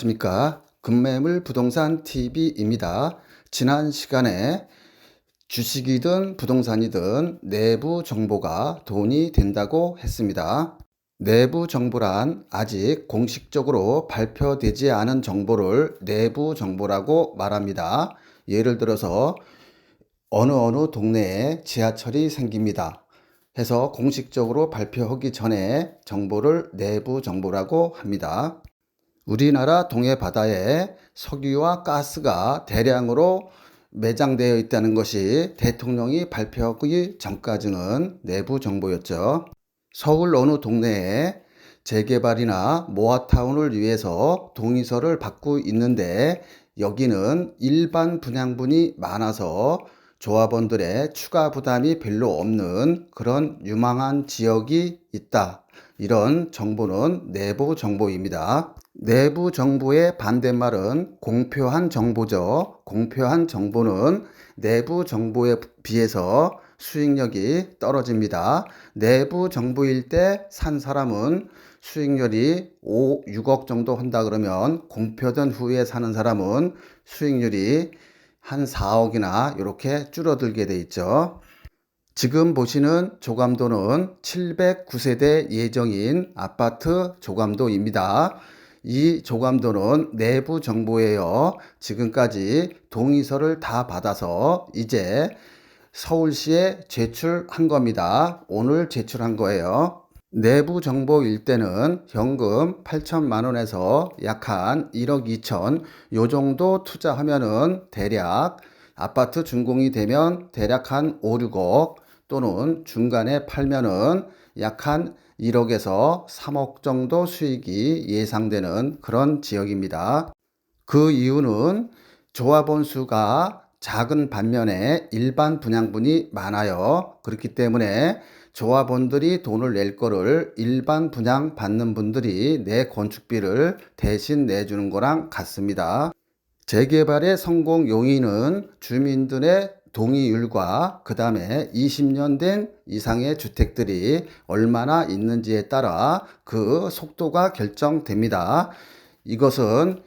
안녕하십니까. 금매물 부동산 TV입니다. 지난 시간에 주식이든 부동산이든 내부 정보가 돈이 된다고 했습니다. 내부 정보란 아직 공식적으로 발표되지 않은 정보를 내부 정보라고 말합니다. 예를 들어서 어느 어느 동네에 지하철이 생깁니다. 해서 공식적으로 발표하기 전에 정보를 내부 정보라고 합니다. 우리나라 동해 바다에 석유와 가스가 대량으로 매장되어 있다는 것이 대통령이 발표하기 전까지는 내부 정보였죠. 서울 어느 동네에 재개발이나 모아타운을 위해서 동의서를 받고 있는데 여기는 일반 분양분이 많아서 조합원들의 추가 부담이 별로 없는 그런 유망한 지역이 있다. 이런 정보는 내부 정보입니다. 내부 정보의 반대말은 공표한 정보죠. 공표한 정보는 내부 정보에 비해서 수익력이 떨어집니다. 내부 정보일 때 산 사람은 수익률이 5, 6억 정도 한다 그러면 공표된 후에 사는 사람은 수익률이 한 4억이나 이렇게 줄어들게 돼 있죠. 지금 보시는 조감도는 709세대 예정인 아파트 조감도입니다. 이 조감도는 내부 정보예요. 지금까지 동의서를 다 받아서 이제 서울시에 제출한 겁니다. 오늘 제출한 거예요. 내부 정보일 때는 현금 8천만 원에서 약 한 1억 2천 요 정도 투자하면은 대략 아파트 준공이 되면 대략 한 5, 6억 또는 중간에 팔면은 약 한 1억에서 3억 정도 수익이 예상되는 그런 지역입니다. 그 이유는 조합원 수가 작은 반면에 일반 분양분이 많아요. 그렇기 때문에 조합원들이 돈을 낼 거를 일반 분양 받는 분들이 내 건축비를 대신 내주는 거랑 같습니다. 재개발의 성공 요인은 주민들의 동의율과 그 다음에 20년 된 이상의 주택들이 얼마나 있는지에 따라 그 속도가 결정됩니다. 이것은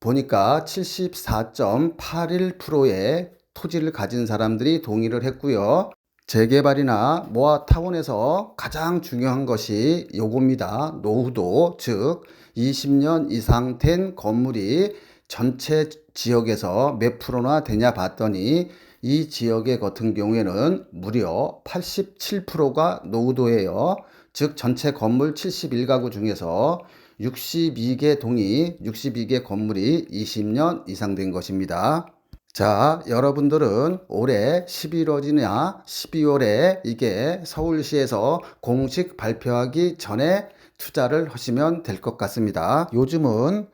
보니까 74.81%의 토지를 가진 사람들이 동의를 했고요. 재개발이나 모아타운에서 가장 중요한 것이 요겁니다. 노후도, 즉 20년 이상 된 건물이 전체 지역에서 몇 프로나 되냐 봤더니 이 지역의 같은 경우에는 무려 87%가 노후도예요. 즉 전체 건물 71가구 중에서 62개 동이 62개 건물이 20년 이상 된 것입니다. 자, 여러분들은 올해 11월이나 12월에 이게 서울시에서 공식 발표하기 전에 투자를 하시면 될 것 같습니다. 요즘은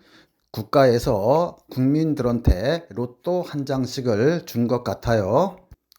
국가에서 국민들한테 로또 한 장씩을 준 것 같아요.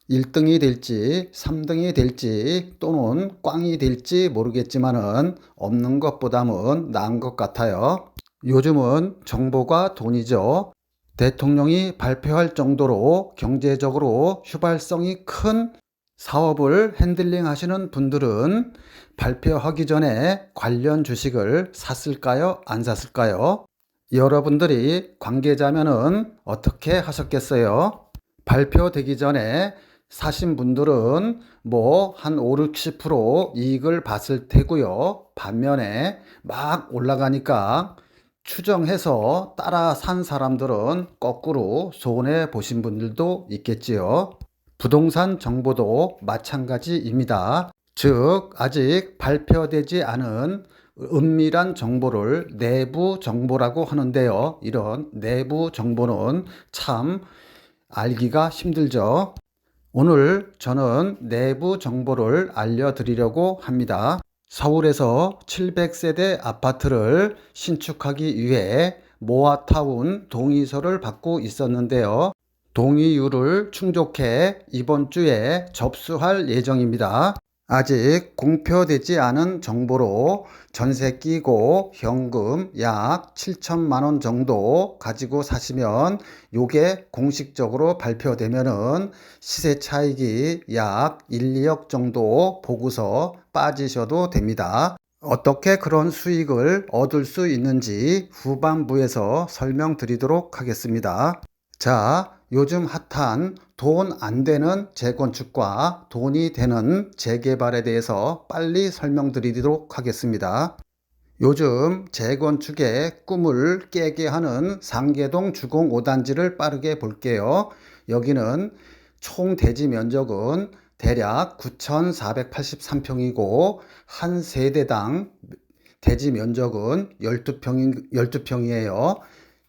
1등이 될지 3등이 될지 또는 꽝이 될지 모르겠지만은 없는 것보다는 나은 것 같아요. 요즘은 정보가 돈이죠. 대통령이 발표할 정도로 경제적으로 휘발성이 큰 사업을 핸들링 하시는 분들은 발표하기 전에 관련 주식을 샀을까요? 안 샀을까요? 여러분들이 관계자면은 어떻게 하셨겠어요? 발표되기 전에 사신 분들은 뭐 한 5, 60% 이익을 봤을 테고요. 반면에 막 올라가니까 추정해서 따라 산 사람들은 거꾸로 손해 보신 분들도 있겠지요. 부동산 정보도 마찬가지입니다. 즉, 아직 발표되지 않은 은밀한 정보를 내부 정보라고 하는데요. 이런 내부 정보는 참 알기가 힘들죠. 오늘 저는 내부 정보를 알려드리려고 합니다. 서울에서 700세대 아파트를 신축하기 위해 모아타운 동의서를 받고 있었는데요. 동의율을 충족해 이번 주에 접수할 예정입니다. 아직 공표되지 않은 정보로 전세 끼고 현금 약 7천만 원 정도 가지고 사시면 요게 공식적으로 발표되면은 시세 차익이 약 1, 2억 정도 보고서 빠지셔도 됩니다. 어떻게 그런 수익을 얻을 수 있는지 후반부에서 설명드리도록 하겠습니다. 자, 요즘 핫한 돈 안 되는 재건축과 돈이 되는 재개발에 대해서 빨리 설명드리도록 하겠습니다. 요즘 재건축의 꿈을 깨게 하는 상계동 주공 5단지를 빠르게 볼게요. 여기는 총 대지 면적은 대략 9,483평이고 한 세대당 대지 면적은 12평, 12평이에요.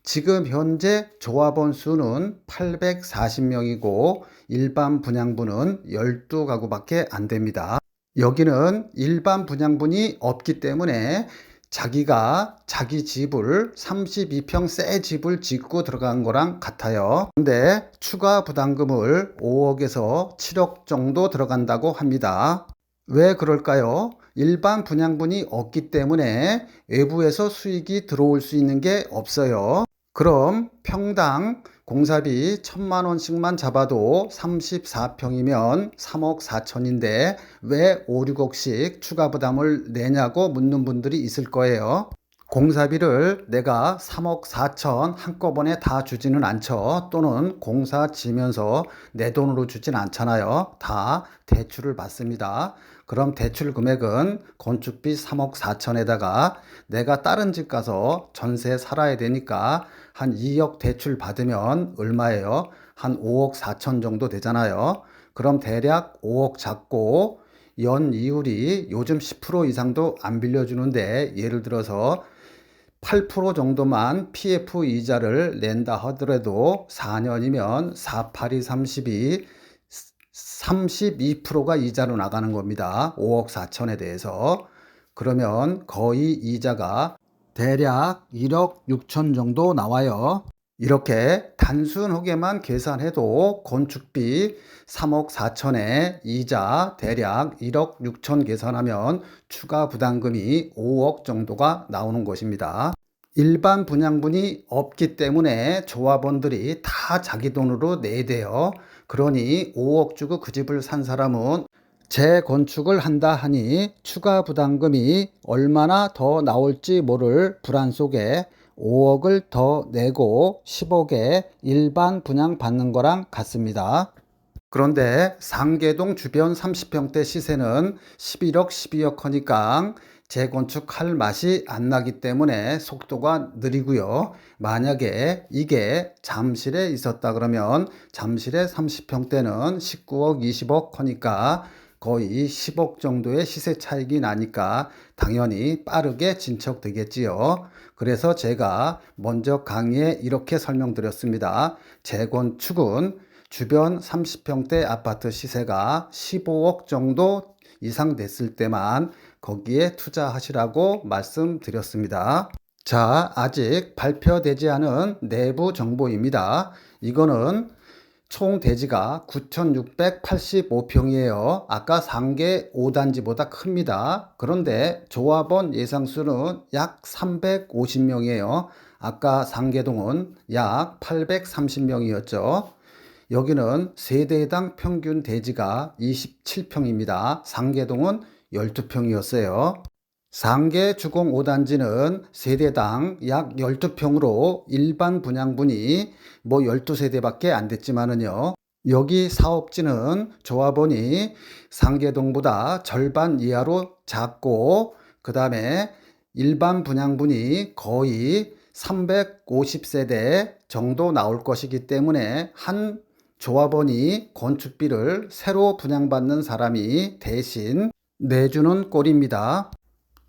지금 현재 조합원 수는 840명이고 일반 분양분은 12가구밖에 안 됩니다. 여기는 일반 분양분이 없기 때문에 자기가 자기 집을 32평 새 집을 짓고 들어간 거랑 같아요. 근데 추가 부담금을 5억에서 7억 정도 들어간다고 합니다. 왜 그럴까요? 일반 분양분이 없기 때문에 외부에서 수익이 들어올 수 있는 게 없어요. 그럼 평당 공사비 천만 원씩만 잡아도 34평이면 3억 4천인데 왜 5, 6억씩 추가 부담을 내냐고 묻는 분들이 있을 거예요. 공사비를 내가 3억 4천 한꺼번에 다 주지는 않죠. 또는 공사 지면서 내 돈으로 주진 않잖아요. 다 대출을 받습니다. 그럼 대출 금액은 건축비 3억 4천에다가 내가 다른 집 가서 전세 살아야 되니까 한 2억 대출 받으면 얼마예요? 한 5억 4천 정도 되잖아요. 그럼 대략 5억 잡고 연 이율이 요즘 10% 이상도 안 빌려주는데 예를 들어서 8% 정도만 PF 이자를 낸다 하더라도 4년이면 4, 8이 32, 32%가 이자로 나가는 겁니다. 5억 4천에 대해서. 그러면 거의 이자가 대략 1억 6천 정도 나와요. 이렇게 단순하게만 계산해도 건축비 3억 4천에 이자 대략 1억 6천 계산하면 추가 부담금이 5억 정도가 나오는 것입니다. 일반 분양분이 없기 때문에 조합원들이 다 자기 돈으로 내대요. 그러니 5억 주고 그 집을 산 사람은 재건축을 한다 하니 추가 부담금이 얼마나 더 나올지 모를 불안 속에 5억을 더 내고 10억에 일반 분양 받는 거랑 같습니다. 그런데 상계동 주변 30평대 시세는 11억, 12억 하니까 재건축할 맛이 안 나기 때문에 속도가 느리고요. 만약에 이게 잠실에 있었다 그러면 잠실의 30평대는 19억, 20억 하니까 거의 10억 정도의 시세 차익이 나니까 당연히 빠르게 진척되겠지요. 그래서 제가 먼저 강의에 이렇게 설명드렸습니다. 재건축은 주변 30평대 아파트 시세가 15억 정도 이상 됐을 때만 거기에 투자하시라고 말씀드렸습니다. 자, 아직 발표되지 않은 내부 정보입니다. 이거는 총 대지가 9,685평이에요. 아까 상계 5단지보다 큽니다. 그런데 조합원 예상수는 약 350명이에요. 아까 상계동은 약 830명이었죠. 여기는 세대당 평균 대지가 27평입니다. 상계동은 12평이었어요. 상계 주공 5단지는 세대당 약 12평으로 일반 분양분이 뭐 12세대밖에 안 됐지만은요. 여기 사업지는 조합원이 상계동보다 절반 이하로 작고 그 다음에 일반 분양분이 거의 350세대 정도 나올 것이기 때문에 한 조합원이 건축비를 새로 분양받는 사람이 대신 내주는 꼴입니다.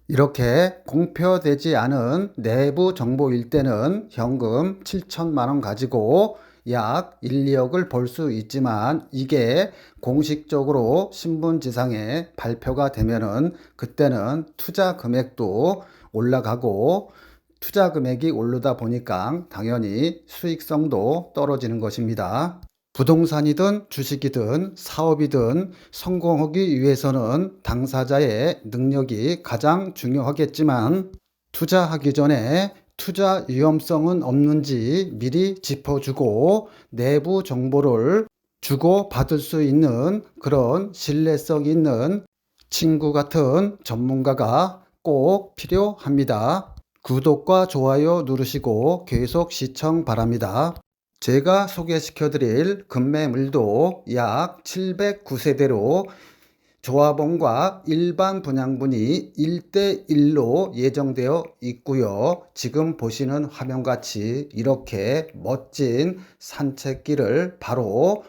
이렇게 공표되지 않은 내부 정보일 때는 현금 7천만 원 가지고 약 1, 2억을 벌 수 있지만 이게 공식적으로 신문지상에 발표가 되면은 그때는 투자 금액도 올라가고 투자 금액이 오르다 보니까 당연히 수익성도 떨어지는 것입니다. 부동산이든 주식이든 사업이든 성공하기 위해서는 당사자의 능력이 가장 중요하겠지만 투자하기 전에 투자 위험성은 없는지 미리 짚어주고 내부 정보를 주고 받을 수 있는 그런 신뢰성 있는 친구 같은 전문가가 꼭 필요합니다. 구독과 좋아요 누르시고 계속 시청 바랍니다. 제가 소개시켜 드릴 급매물도 약 709세대로 조합원과 일반 분양분이 1대1로 예정되어 있고요. 지금 보시는 화면같이 이렇게 멋진 산책길을 바로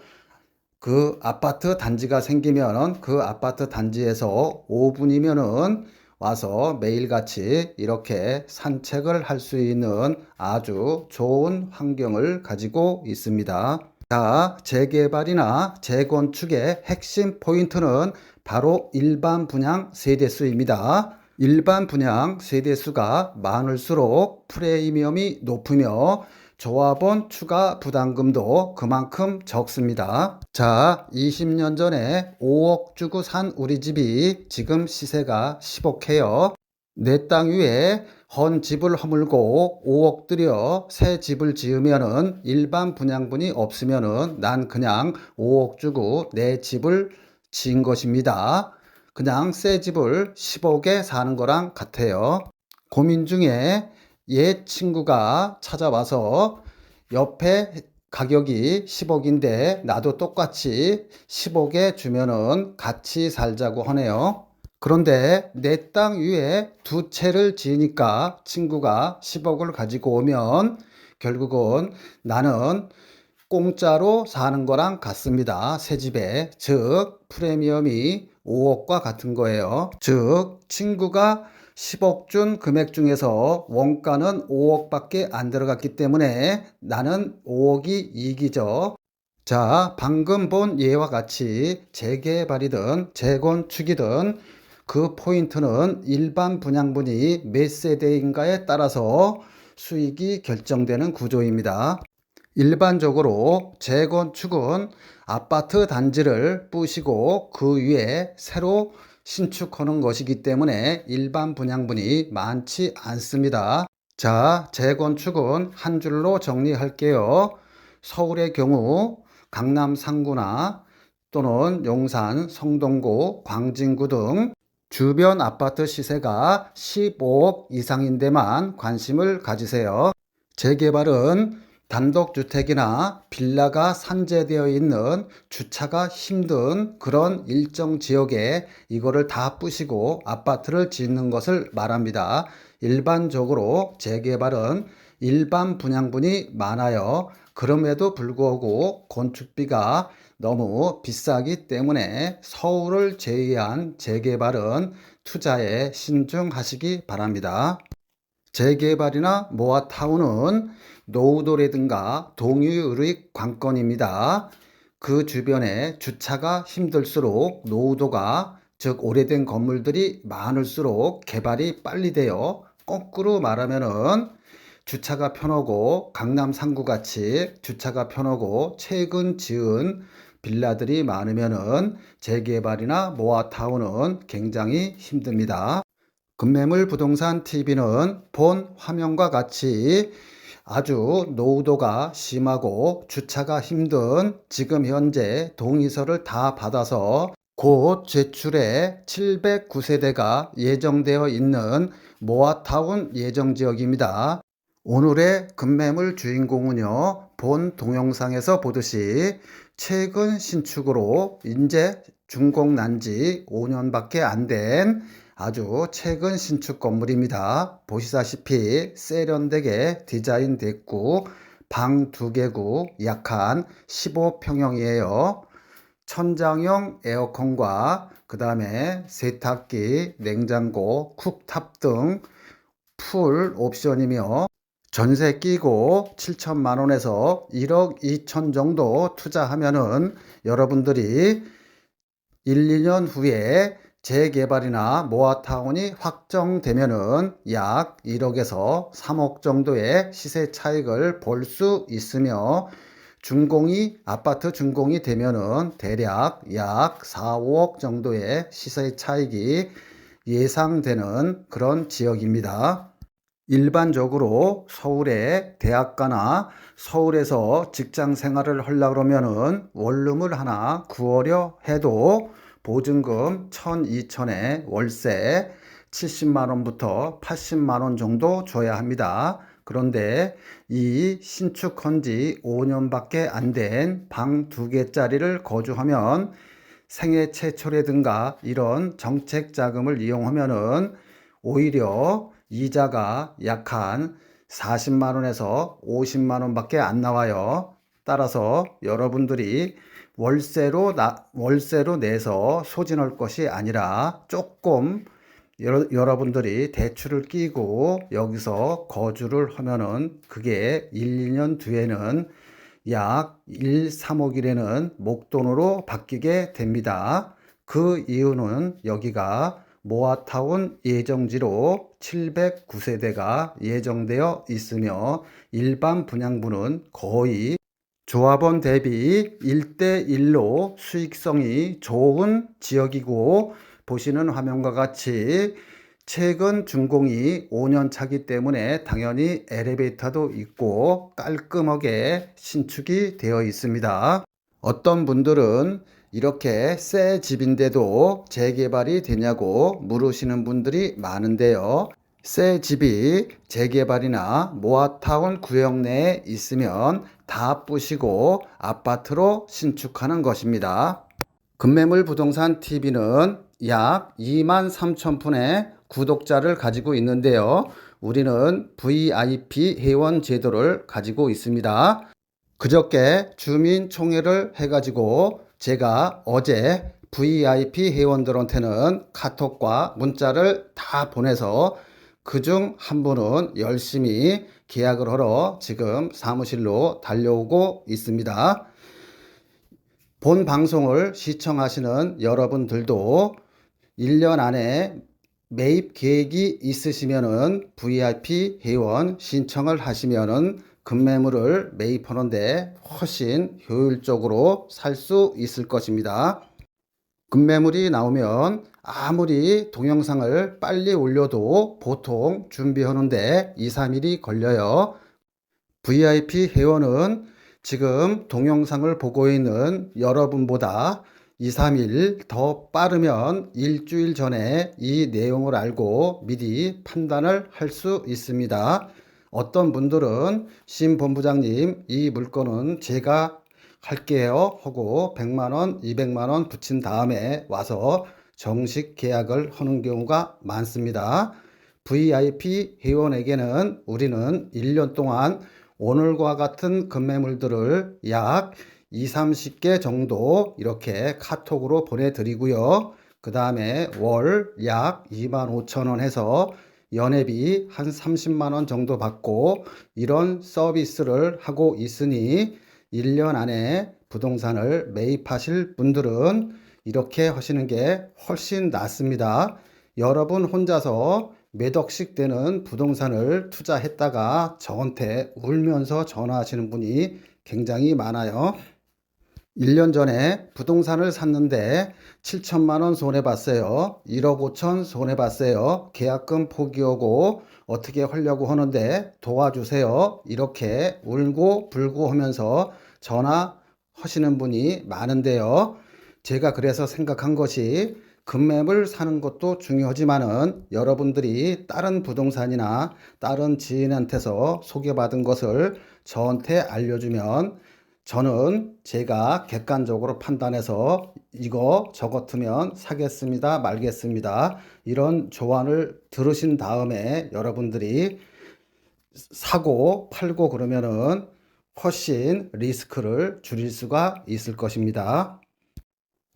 그 아파트 단지가 생기면 그 아파트 단지에서 5분이면은 와서 매일같이 이렇게 산책을 할 수 있는 아주 좋은 환경을 가지고 있습니다. 자, 재개발이나 재건축의 핵심 포인트는 바로 일반 분양 세대수입니다. 일반 분양 세대수가 많을수록 프리미엄이 높으며 조합원 추가 부담금도 그만큼 적습니다. 자, 20년 전에 5억 주고 산 우리 집이 지금 시세가 10억해요. 내 땅 위에 헌 집을 허물고 5억 들여 새 집을 지으면은 일반 분양분이 없으면은 난 그냥 5억 주고 내 집을 지은 것입니다. 그냥 새 집을 10억에 사는 거랑 같아요. 고민 중에 옛 친구가 찾아와서 옆에 가격이 10억인데 나도 똑같이 10억에 주면은 같이 살자고 하네요. 그런데 내 땅 위에 두 채를 지으니까 친구가 10억을 가지고 오면 결국은 나는 공짜로 사는 거랑 같습니다. 새 집에. 즉, 프리미엄이 5억과 같은 거예요. 즉, 친구가 10억 준 금액 중에서 원가는 5억밖에 안 들어갔기 때문에 나는 5억이 이익이죠. 자, 방금 본 예와 같이 재개발이든 재건축이든 그 포인트는 일반 분양분이 몇 세대인가에 따라서 수익이 결정되는 구조입니다. 일반적으로 재건축은 아파트 단지를 부시고 그 위에 새로 신축하는 것이기 때문에 일반 분양분이 많지 않습니다. 자, 재건축은 한 줄로 정리할게요. 서울의 경우 강남 상구나 또는 용산, 성동구, 광진구 등 주변 아파트 시세가 15억 이상인 데만 관심을 가지세요. 재개발은 단독주택이나 빌라가 산재되어 있는 주차가 힘든 그런 일정 지역에 이거를 다 부시고 아파트를 짓는 것을 말합니다. 일반적으로 재개발은 일반 분양분이 많아요. 그럼에도 불구하고 건축비가 너무 비싸기 때문에 서울을 제외한 재개발은 투자에 신중하시기 바랍니다. 재개발이나 모아타운은 노후도라든가 동유의 관건입니다. 그 주변에 주차가 힘들수록 노후도가 즉 오래된 건물들이 많을수록 개발이 빨리 되어 거꾸로 말하면은 주차가 편하고 강남 상구 같이 주차가 편하고 최근 지은 빌라들이 많으면은 재개발이나 모아타운은 굉장히 힘듭니다. 금매물 부동산 TV는 본 화면과 같이 아주 노후도가 심하고 주차가 힘든 지금 현재 동의서를 다 받아서 곧 제출에 709세대가 예정되어 있는 모아타운 예정 지역입니다. 오늘의 급매물 주인공은요, 본 동영상에서 보듯이 최근 신축으로 이제 준공 난 지 5년밖에 안 된 아주 최근 신축 건물입니다. 보시다시피 세련되게 디자인 됐고 방두 개구 약한 15평형이에요. 천장형 에어컨과 그 다음에 세탁기, 냉장고, 쿡탑 등 풀 옵션이며 전세 끼고 7천만 원에서 1억 2천 정도 투자하면은 여러분들이 1, 2년 후에 재개발이나 모아타운이 확정되면은 약 1억에서 3억 정도의 시세 차익을 볼 수 있으며 준공이 아파트 준공이 되면은 대략 약 4, 5억 정도의 시세 차익이 예상되는 그런 지역입니다. 일반적으로 서울의 대학가나 서울에서 직장 생활을 하려고 그러면은 원룸을 하나 구하려 해도 보증금 1,000, 2,000에 월세 70만 원부터 80만 원 정도 줘야 합니다. 그런데 이 신축한 지 5년밖에 안 된 방 두 개짜리를 거주하면 생애 최초라든가 이런 정책 자금을 이용하면은 오히려 이자가 약 한 40만 원에서 50만 원 밖에 안 나와요. 따라서 여러분들이 월세로 나, 월세로 내서 소진할 것이 아니라 조금 여러, 여러분들이 대출을 끼고 여기서 거주를 하면은 그게 1, 2년 뒤에는 약 1, 3억일에는 목돈으로 바뀌게 됩니다. 그 이유는 여기가 모아타운 예정지로 709세대가 예정되어 있으며 일반 분양분은 거의 조합원 대비 1대1로 수익성이 좋은 지역이고 보시는 화면과 같이 최근 준공이 5년 차기 때문에 당연히 엘리베이터도 있고 깔끔하게 신축이 되어 있습니다. 어떤 분들은 이렇게 새 집인데도 재개발이 되냐고 물으시는 분들이 많은데요. 새 집이 재개발이나 모아타운 구역 내에 있으면 다 부시고 아파트로 신축하는 것입니다. 금매물 부동산 TV는 약 2만 3천 분의 구독자를 가지고 있는데요. 우리는 VIP 회원 제도를 가지고 있습니다. 그저께 주민총회를 해가지고 제가 어제 VIP 회원들한테는 카톡과 문자를 다 보내서 그중 한 분은 열심히 계약을 하러 지금 사무실로 달려오고 있습니다. 본 방송을 시청하시는 여러분들도 1년 안에 매입 계획이 있으시면은 VIP 회원 신청을 하시면은 급매물을 매입하는데 훨씬 효율적으로 살 수 있을 것입니다. 급매물이 나오면 아무리 동영상을 빨리 올려도 보통 준비하는데 2, 3일이 걸려요. VIP 회원은 지금 동영상을 보고 있는 여러분보다 2, 3일 더 빠르면 일주일 전에 이 내용을 알고 미리 판단을 할 수 있습니다. 어떤 분들은 심 본부장님 이 물건은 제가 할게요 하고 100만원, 200만원 붙인 다음에 와서 정식 계약을 하는 경우가 많습니다. VIP 회원에게는 우리는 1년 동안 오늘과 같은 급매물들을 약 2, 30개 정도 이렇게 카톡으로 보내드리고요. 그 다음에 월 약 2만 5천 원 해서 연회비 한 30만 원 정도 받고 이런 서비스를 하고 있으니 1년 안에 부동산을 매입하실 분들은 이렇게 하시는 게 훨씬 낫습니다. 여러분 혼자서 몇 억씩 되는 부동산을 투자했다가 저한테 울면서 전화하시는 분이 굉장히 많아요. 1년 전에 부동산을 샀는데 7천만 원 손해봤어요. 1억 5천 손해봤어요. 계약금 포기하고 어떻게 하려고 하는데 도와주세요. 이렇게 울고 불고 하면서 전화하시는 분이 많은데요. 제가 그래서 생각한 것이 금매물 사는 것도 중요하지만은 여러분들이 다른 부동산이나 다른 지인한테서 소개받은 것을 저한테 알려주면 저는 제가 객관적으로 판단해서 이거 저 같으면 사겠습니다, 말겠습니다. 이런 조언을 들으신 다음에 여러분들이 사고 팔고 그러면은 훨씬 리스크를 줄일 수가 있을 것입니다.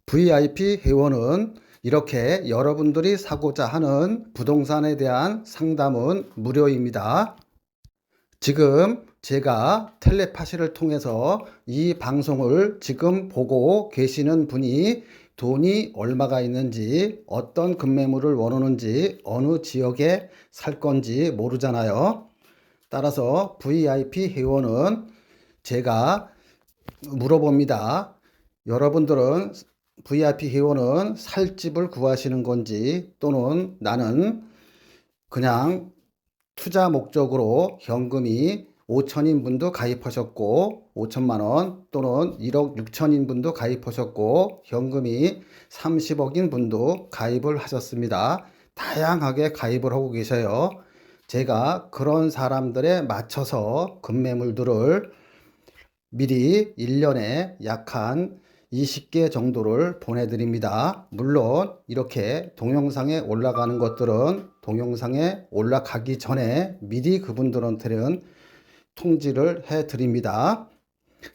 VIP 회원은 이렇게 여러분들이 사고자 하는 부동산에 대한 상담은 무료입니다. 지금 제가 텔레파시를 통해서 이 방송을 지금 보고 계시는 분이 돈이 얼마가 있는지 어떤 급매물을 원하는지 어느 지역에 살 건지 모르잖아요. 따라서 VIP 회원은 제가 물어봅니다. 여러분들은 VIP 회원은 살 집을 구하시는 건지 또는 나는 그냥 투자 목적으로 현금이 5천인 분도 가입하셨고 5천만 원 또는 1억 6천인 분도 가입하셨고 현금이 30억인 분도 가입을 하셨습니다. 다양하게 가입을 하고 계셔요. 제가 그런 사람들에 맞춰서 급매물들을 미리 1년에 약한 20개 정도를 보내드립니다. 물론 이렇게 동영상에 올라가는 것들은 동영상에 올라가기 전에 미리 그분들한테는 통지를 해 드립니다.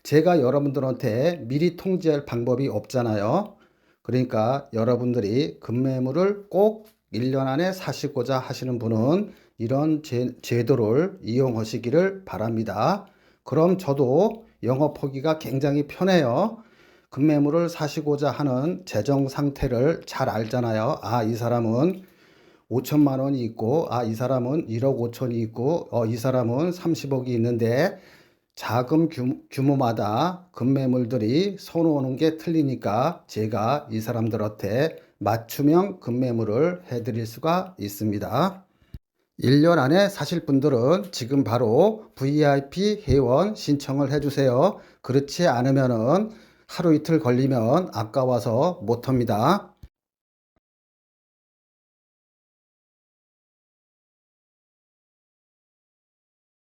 제가 여러분들한테 미리 통지할 방법이 없잖아요. 그러니까 여러분들이 급매물을 꼭 1년 안에 사시고자 하시는 분은 이런 제, 제도를 이용하시기를 바랍니다. 그럼 저도 영업하기가 굉장히 편해요. 급매물을 사시고자 하는 재정 상태를 잘 알잖아요. 아, 이 사람은 5천만 원이 있고, 아, 이 사람은 1억 5천이 있고, 어, 이 사람은 30억이 있는데, 자금 규- 규모마다 급매물들이 손오는 게 틀리니까 제가 이 사람들한테 맞춤형 급매물을 해드릴 수가 있습니다. 1년 안에 사실 분들은 지금 바로 VIP 회원 신청을 해주세요. 그렇지 않으면은 하루 이틀 걸리면 아까워서 못합니다.